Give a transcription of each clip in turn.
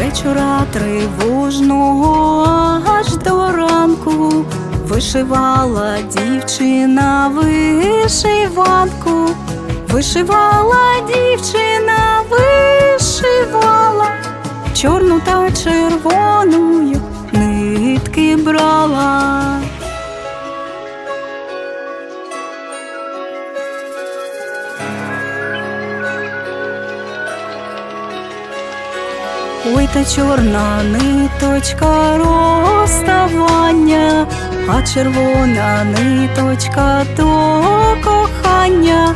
вечора тривожного аж до ранку вишивала дівчина вишиванку, вишивала дівчина, вишивала, чорну Ой, та чорна ниточка розставання, а червона ниточка то кохання,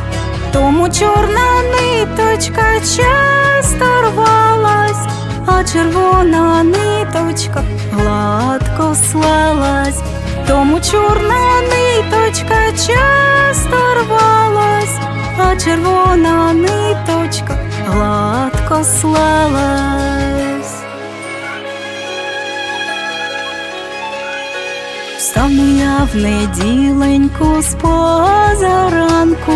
тому чорна ниточка часто рвалась, а червона ниточка гладко слалась, тому чорна ниточка часто рвалась, а червона ниточка гладко слалась. Встану я в неділеньку з позаранку,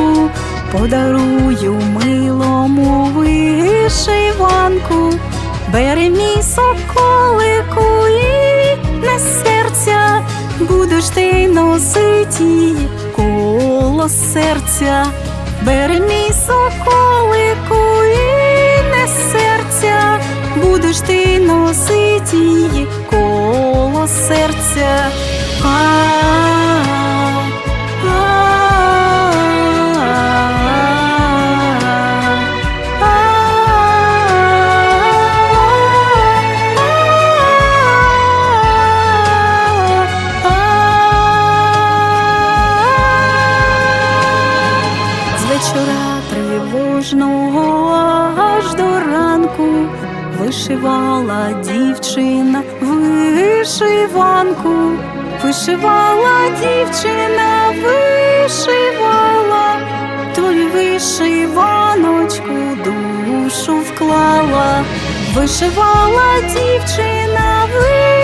подарую милому вишиванку, бери мій соколику і не серця, будеш ти носить її коло серця, бери мій соколику і не серця, будеш ти носить її коло серця. А, а, з вечора тривожного аж до ранку вишивала дівчина вишиванку, вишивала дівчина, вишивала, той вишиваночку душу вклала, вишивала дівчина, вишивала,